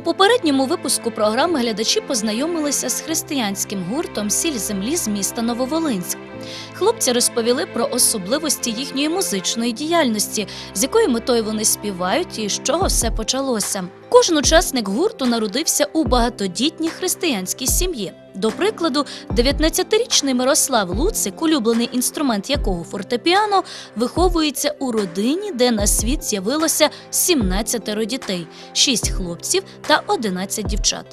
попередньому випуску програми глядачі познайомилися з християнським гуртом Сіль землі з міста Нововолинськ. Хлопці розповіли про особливості їхньої музичної діяльності, з якою метою вони співають і з чого все почалося. Кожен учасник гурту народився у багатодітній християнській сім'ї. До прикладу, 19-річний Мирослав Луцик, улюблений інструмент якого фортепіано, виховується у родині, де на світ з'явилося 17 дітей, 6 хлопців та 11 дівчат.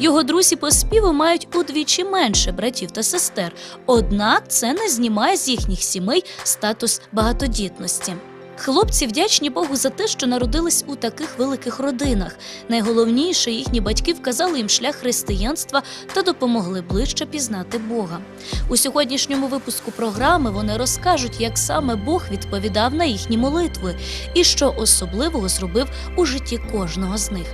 Його друзі по співу мають удвічі менше братів та сестер, однак це не знімає з їхніх сімей статус багатодітності. Хлопці вдячні Богу за те, що народились у таких великих родинах. Найголовніше, їхні батьки вказали їм шлях християнства та допомогли ближче пізнати Бога. У сьогоднішньому випуску програми вони розкажуть, як саме Бог відповідав на їхні молитви і що особливого зробив у житті кожного з них.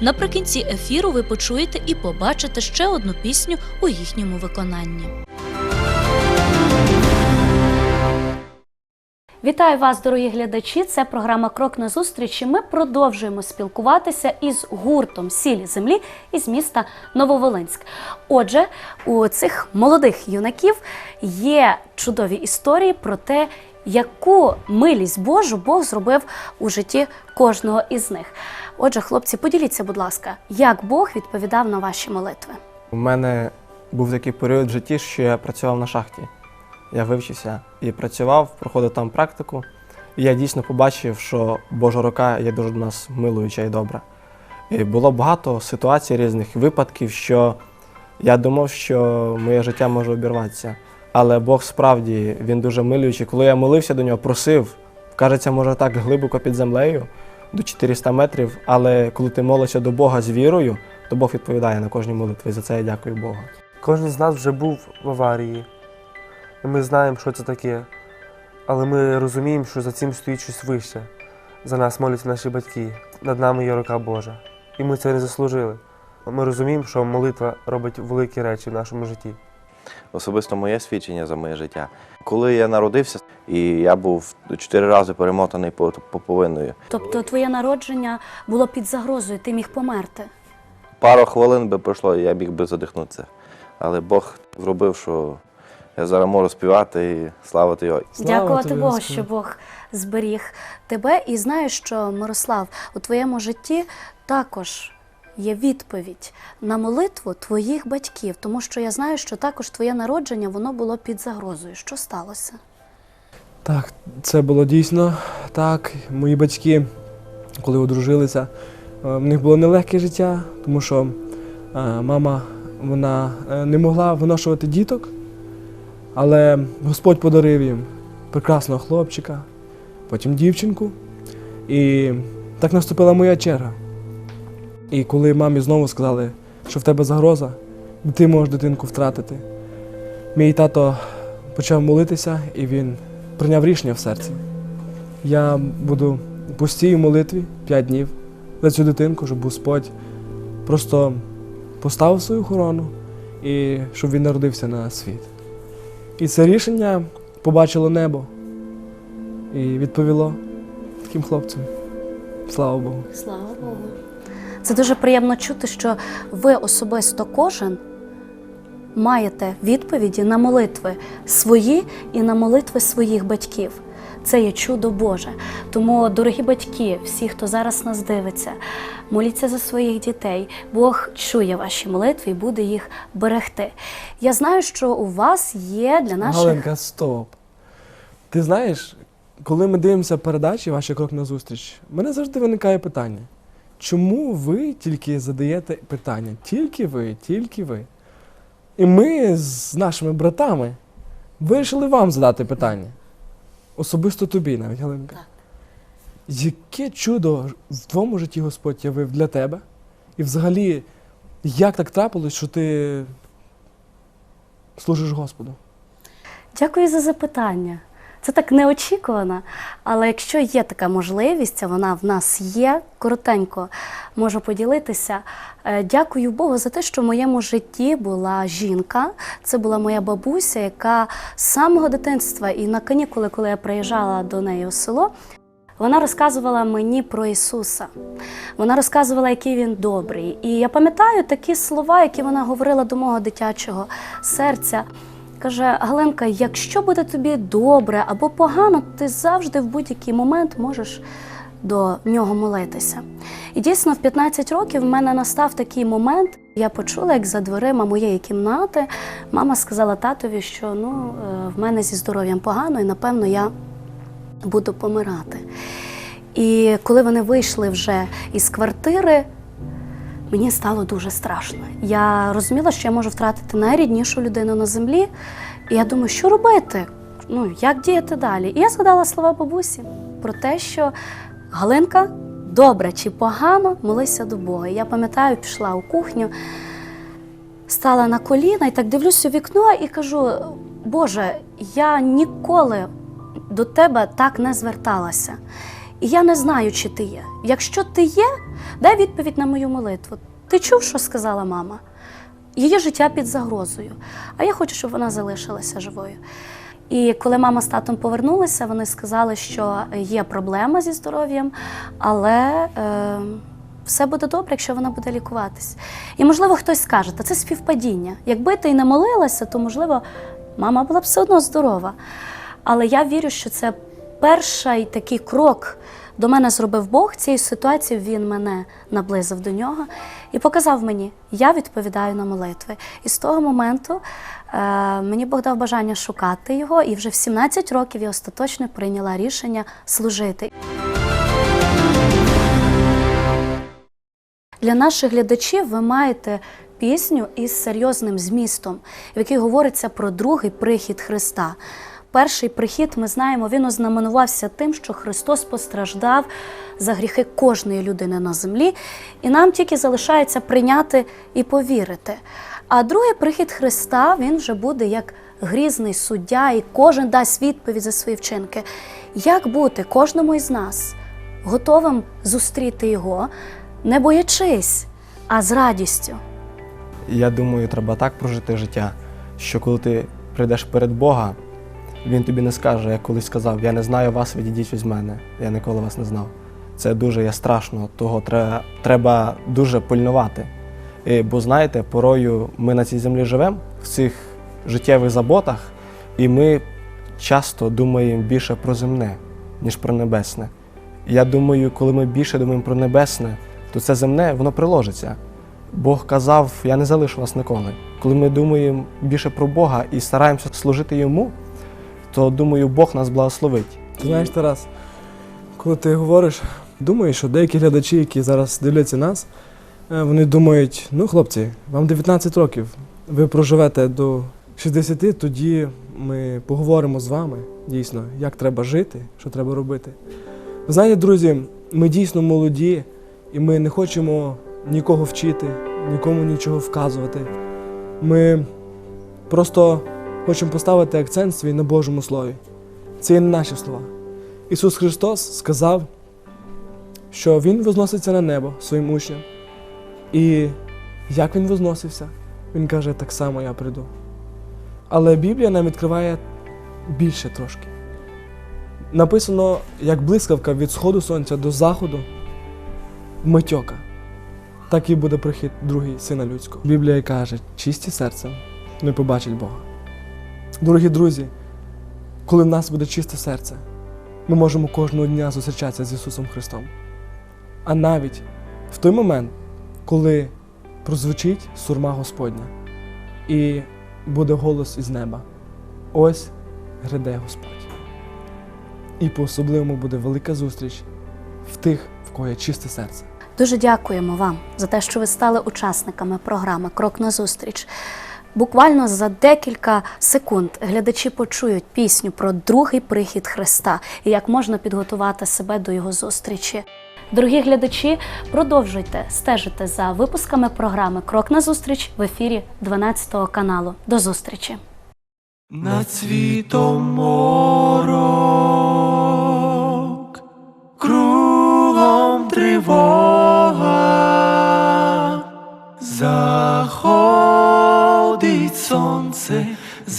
Наприкінці ефіру ви почуєте і побачите ще одну пісню у їхньому виконанні. Вітаю вас, дорогі глядачі! Це програма Крок на зустріч. Ми продовжуємо спілкуватися із гуртом Сілі землі із міста Нововолинськ. Отже, у цих молодих юнаків є чудові історії про те, яку милість Божу Бог зробив у житті кожного із них. Отже, хлопці, поділіться, будь ласка, як Бог відповідав на ваші молитви. У мене був такий період в житті, що я працював на шахті. Я вивчився і працював, проходив там практику. І я дійсно побачив, що Божа рука є дуже до нас милуюча і добра. І було багато ситуацій різних випадків, що я думав, що моє життя може обірватися. Але Бог справді він дуже милуючий. Коли я молився до нього, просив, кажеться, може так глибоко під землею, до 400 метрів. Але коли ти молишся до Бога з вірою, то Бог відповідає на кожній молитві. За це я дякую Богу. Кожен з нас вже був в аварії, ми знаємо, що це таке. Але ми розуміємо, що за цим стоїть щось вище. За нас моляться наші батьки, над нами є рука Божа. І ми це не заслужили. Ми розуміємо, що молитва робить великі речі в нашому житті. Особисто моє свідчення за моє життя. Коли я народився, і я був чотири рази перемотаний по- поповиною. Тобто, твоє народження було під загрозою, ти міг померти. Пару хвилин би пройшло, і я міг би задихнутися. Але Бог зробив, що я зараз можу співати і славити його. Слава Дякувати тобі, Богу, Господи. що Бог зберіг тебе. І знаю, що Мирослав, у твоєму житті також є відповідь на молитву твоїх батьків, тому що я знаю, що також твоє народження воно було під загрозою. Що сталося? Так, це було дійсно так. Мої батьки, коли одружилися, е, в них було нелегке життя, тому що е, мама вона е, не могла виношувати діток, але Господь подарив їм прекрасного хлопчика, потім дівчинку. І так наступила моя черга. І коли мамі знову сказали, що в тебе загроза, і ти можеш дитинку втратити, мій тато почав молитися, і він прийняв рішення в серці. Я буду в постій молитві 5 днів за цю дитинку, щоб Господь просто поставив свою охорону і щоб він народився на світ. І це рішення побачило небо і відповіло таким хлопцям. Слава Богу. Слава Богу. Це дуже приємно чути, що ви особисто кожен маєте відповіді на молитви свої і на молитви своїх батьків. Це є чудо Боже. Тому, дорогі батьки, всі, хто зараз нас дивиться, моліться за своїх дітей. Бог чує ваші молитви і буде їх берегти. Я знаю, що у вас є для наших Галенка, стоп. Ти знаєш, коли ми дивимося передачі, ваші крок на зустріч, в мене завжди виникає питання. Чому ви тільки задаєте питання? Тільки ви, тільки ви. І ми з нашими братами вирішили вам задати питання. Особисто тобі навіть, Галинка. Так. Яке чудо в твоєму житті Господь явив для тебе? І взагалі, як так трапилось, що ти служиш Господу? Дякую за запитання. Це так неочікувано, але якщо є така можливість, вона в нас є, коротенько можу поділитися. Е, Дякую Богу за те, що в моєму житті була жінка. Це була моя бабуся, яка з самого дитинства і на канікули, коли я приїжджала до неї у село, Вона розказувала мені про Ісуса. Вона розказувала, який він добрий. І я пам'ятаю такі слова, які вона говорила до мого дитячого серця. Каже, Галинка, якщо буде тобі добре або погано, ти завжди в будь-який момент можеш до нього молитися. І дійсно, в 15 років в мене настав такий момент. Я почула, як за дверима моєї кімнати мама сказала татові, що ну, е, в мене зі здоров'ям погано, і напевно я буду помирати. І коли вони вийшли вже із квартири, мені стало дуже страшно. Я розуміла, що я можу втратити найріднішу людину на землі. І я думаю, що робити? Ну, як діяти далі? І я згадала слова бабусі про те, що Галинка, добре чи погано, молися до Бога. Я пам'ятаю, пішла у кухню, стала на коліна і так дивлюсь у вікно і кажу: Боже, я ніколи до тебе так не зверталася. І я не знаю, чи ти є. Якщо ти є, дай відповідь на мою молитву. Ти чув, що сказала мама? Її життя під загрозою, а я хочу, щоб вона залишилася живою. І коли мама з татом повернулися, вони сказали, що є проблема зі здоров'ям, але е, все буде добре, якщо вона буде лікуватись. І можливо, хтось скаже, та це співпадіння. Якби ти й не молилася, то можливо мама була б все одно здорова. Але я вірю, що це перший такий крок до мене зробив Бог. Цією ситуацією він мене наблизив до нього і показав мені, я відповідаю на молитви. І з того моменту е, мені Бог дав бажання шукати його, і вже в 17 років я остаточно прийняла рішення служити. Для наших глядачів ви маєте пісню із серйозним змістом, в якій говориться про другий прихід Христа. Перший прихід, ми знаємо, він ознаменувався тим, що Христос постраждав за гріхи кожної людини на землі, і нам тільки залишається прийняти і повірити. А другий прихід Христа він вже буде як грізний суддя, і кожен дасть відповідь за свої вчинки. Як бути кожному із нас готовим зустріти його, не боячись, а з радістю? Я думаю, треба так прожити життя, що коли ти прийдеш перед Бога, Він тобі не скаже, як колись сказав, я не знаю вас, відійдіть від мене. Я ніколи вас не знав. Це дуже є страшно, того треба, треба дуже пильнувати. Е, Бо знаєте, порою ми на цій землі живемо в цих життєвих заботах, і ми часто думаємо більше про земне, ніж про небесне. Я думаю, коли ми більше думаємо про небесне, то це земне воно приложиться. Бог казав, я не залишу вас ніколи. Коли ми думаємо більше про Бога і стараємося служити йому, то думаю, Бог нас благословить. Ти знаєш, Тарас, коли ти говориш, думаю, що деякі глядачі, які зараз дивляться нас, е, вони думають: ну, хлопці, вам 19 років, ви проживете до 60, тоді ми поговоримо з вами дійсно, як треба жити, що треба робити. Ви знаєте, друзі, ми дійсно молоді, і ми не хочемо нікого вчити, нікому нічого вказувати. Ми просто хочемо поставити акцент свій на Божому Слові. Це є не наші слова. Ісус Христос сказав, що Він возноситься на небо своїм учням. І як Він возносився, Він каже, так само я прийду. Але Біблія нам відкриває більше трошки. Написано, як блискавка від сходу сонця до заходу митьока. Так і буде прихід другий сина людського. Біблія каже, чисті серцем не побачить Бога. Дорогі друзі, коли в нас буде чисте серце, ми можемо кожного дня зустрічатися з Ісусом Христом. А навіть в той момент, коли прозвучить сурма Господня і буде голос із неба, ось гряде Господь. І по-особливому буде велика зустріч в тих, в кого є чисте серце. Дуже дякуємо вам за те, що ви стали учасниками програми Крок на зустріч. Буквально за декілька секунд глядачі почують пісню про другий прихід Христа і як можна підготувати себе до його зустрічі. Дорогі глядачі, продовжуйте стежити за випусками програми Крок на зустріч в ефірі 12 каналу. До зустрічі! Над світом морок, кругом тривога,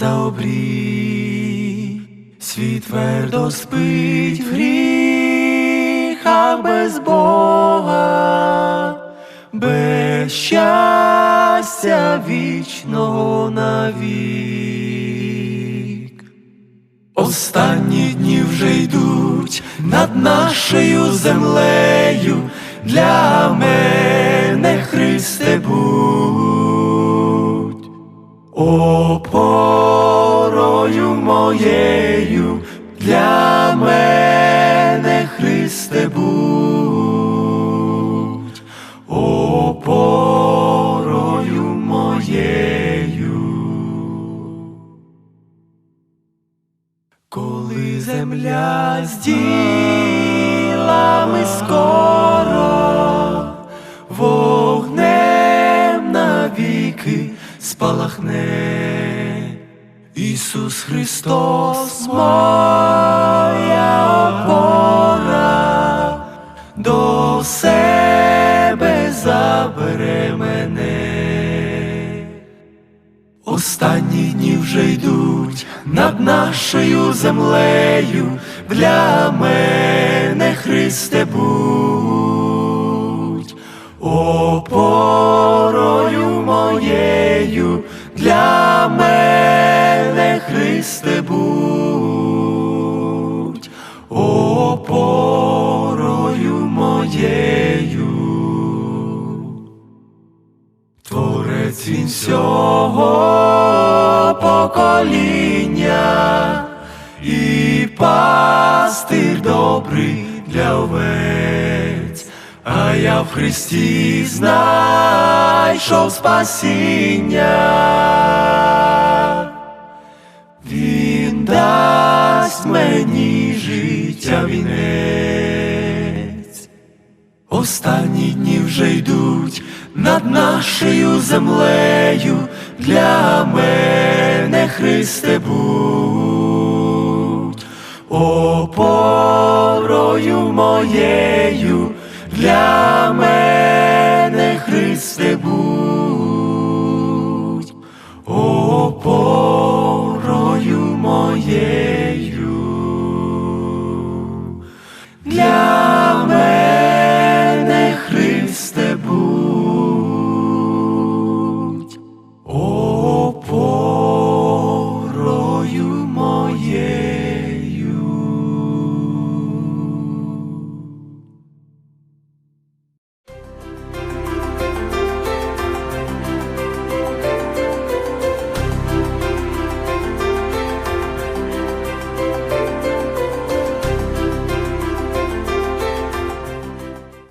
за обрій, світ твердо спить в грі. думках без Бога, без щастя вічного навік. Останні дні вже йдуть над нашою землею, для мене Христе будь, опорою моєю, для мене Христе будь, опорою моєю. Коли земля з ділами скоро вогнем навіки спалахне, Ісус Христос, моя опора, до себе забере мене. Останні дні вже йдуть над нашою землею, для мене Христе будь, опорою моєю, для мене Христе будь, опорою моєю. Творець він всього покоління і пастир добрий для овець, я в Христі знайшов спасіння. Він дасть мені життя вінець. Останні дні вже йдуть над нашою землею, для мене Христе будь, опорою моєю, для мене Христе будь.